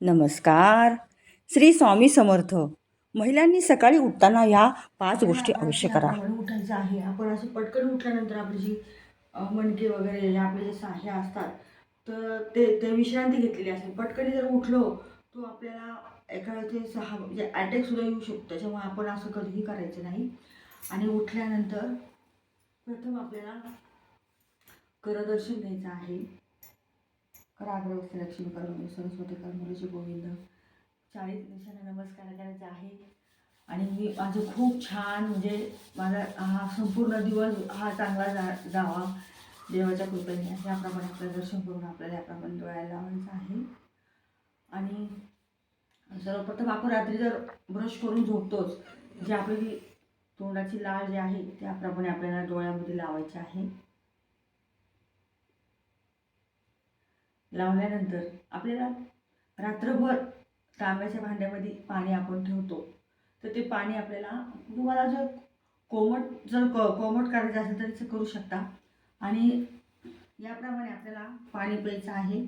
नमस्कार. श्री स्वामी समर्थ. महिलांनी सकाळी उठताना या पाच गोष्टी अवश्य करा. उठायचं आहे. आपण असं पटकन उठल्यानंतर आपली जी मणके वगैरे आपले जे सा- हे असतात तर ते ते विश्रांती घेतलेली असेल पटकन जर उठलो तो आपल्याला एका वेळेचे सहा म्हणजे अटॅक सुद्धा येऊ शकतो. त्याच्यामुळे आपण असं कधीही करायचं नाही. आणि उठल्यानंतर प्रथम आपल्याला करदर्शन द्यायचं आहे. कराग्रवस्थ लक्ष्मी कर्म सरस्वती कर्मरुची गोविंद. चाळीस दिवसांना नमस्कार करायचा आहे. आणि मी माझं खूप छान म्हणजे माझा हा संपूर्ण दिवस हा चांगला जा जावा. देवाच्या कृपेने याप्रमाणे आपलं दर्शन करून आपल्याला याप्रमाणे डोळ्याला लावायचं आहे. आणि सर्वप्रथम आपण रात्री जर ब्रश करून झोपतोच जे आपली तोंडाची लाळ जी आहे त्याप्रमाणे आपल्याला डोळ्यामध्ये लावायची आहे. लावल्यानंतर आपल्याला रात्रभर तांब्याच्या भांड्यामध्ये पाणी आपण ठेवतो. तर ते पाणी आपल्याला तुम्हाला जर कोमट जर क कोमट करायचं असेल तर ते करू शकता. आणि याप्रमाणे आपल्याला पाणी प्यायचं आहे.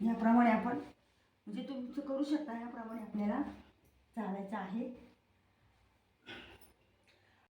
याप्रमाणे आपण म्हणजे तुमचं करू शकता याप्रमाणे आपल्याला चालायचं आहे.